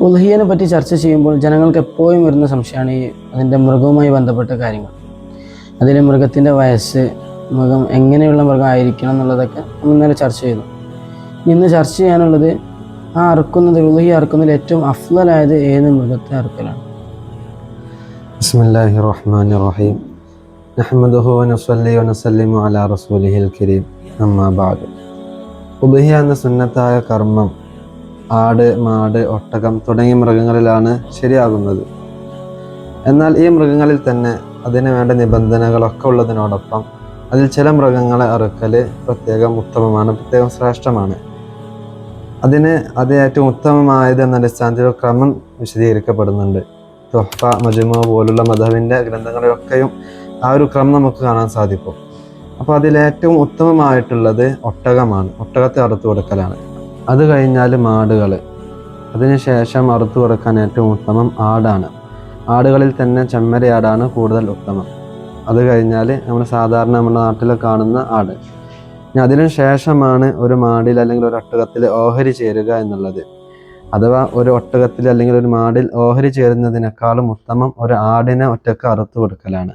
ഉൽഹിയനെ പറ്റി ചർച്ച ചെയ്യുമ്പോൾ ജനങ്ങൾക്ക് എപ്പോഴും വരുന്ന സംശയമാണ് ഈ അതിന്റെ മൃഗവുമായി ബന്ധപ്പെട്ട കാര്യങ്ങൾ. അതിലെ മൃഗത്തിന്റെ വയസ്സ് മൃഗം എങ്ങനെയുള്ള മൃഗമായിരിക്കണം എന്നുള്ളതൊക്കെ നമ്മൾ ഇന്നലെ ചർച്ച ചെയ്തു. ഇന്ന് ചർച്ച ചെയ്യാനുള്ളത് ആ അറുക്കുന്നതിൽ ഉൽഹി അറുക്കുന്നതിൽ ഏറ്റവും അഫ്ലലായത് ഏത് മൃഗത്തെ അറുക്കലാണ്? ബിസ്മില്ലാഹി റഹീം. അലാ റസൂലിഹിൽ കരീം. അമ്മാ ഉബഹിയ എന്ന സുന്നത്തായ കർമ്മം ആട് മാട് ഒട്ടകം തുടങ്ങിയ മൃഗങ്ങളിലാണ് ശരിയാകുന്നത്. എന്നാൽ ഈ മൃഗങ്ങളിൽ തന്നെ അതിന് വേണ്ട നിബന്ധനകളൊക്കെ ഉള്ളതിനോടൊപ്പം അതിൽ ചില മൃഗങ്ങളെ അറുക്കൽ പ്രത്യേകം ഉത്തമമാണ് പ്രത്യേകം ശ്രേഷ്ഠമാണ്. അതിന് അത് ഏറ്റവും ഉത്തമമായത് എന്ന അടിസ്ഥാനത്തിൽ ക്രമം വിശദീകരിക്കപ്പെടുന്നുണ്ട്. തൊഫ മജുമ പോലുള്ള മധവിന്റെ ഗ്രന്ഥങ്ങളിലൊക്കെയും ആ ഒരു ക്രമം നമുക്ക് കാണാൻ സാധിക്കും. അപ്പോൾ അതിലേറ്റവും ഉത്തമമായിട്ടുള്ളത് ഒട്ടകമാണ് ഒട്ടകത്തെ അറുത്തു കൊടുക്കലാണ്. അത് കഴിഞ്ഞാൽ മാടുകൾ. അതിനുശേഷം അറുത്തു കൊടുക്കാൻ ഏറ്റവും ഉത്തമം ആടാണ്. ആടുകളിൽ തന്നെ ചെമ്മരയാടാണ് കൂടുതൽ ഉത്തമം. അത് കഴിഞ്ഞാൽ നമ്മൾ സാധാരണ നമ്മുടെ നാട്ടിൽ കാണുന്ന ആട്. ഇനി അതിനു ശേഷമാണ് ഒരു മാടിൽ അല്ലെങ്കിൽ ഒരു ഒട്ടകത്തിൽ ഓഹരി ചേരുക എന്നുള്ളത്. അഥവാ ഒരു ഒട്ടകത്തിൽ അല്ലെങ്കിൽ ഒരു മാടിൽ ഓഹരി ചേരുന്നതിനേക്കാളും ഉത്തമം ഒരു ആടിനെ ഒറ്റയ്ക്ക് അറുത്തു കൊടുക്കലാണ്.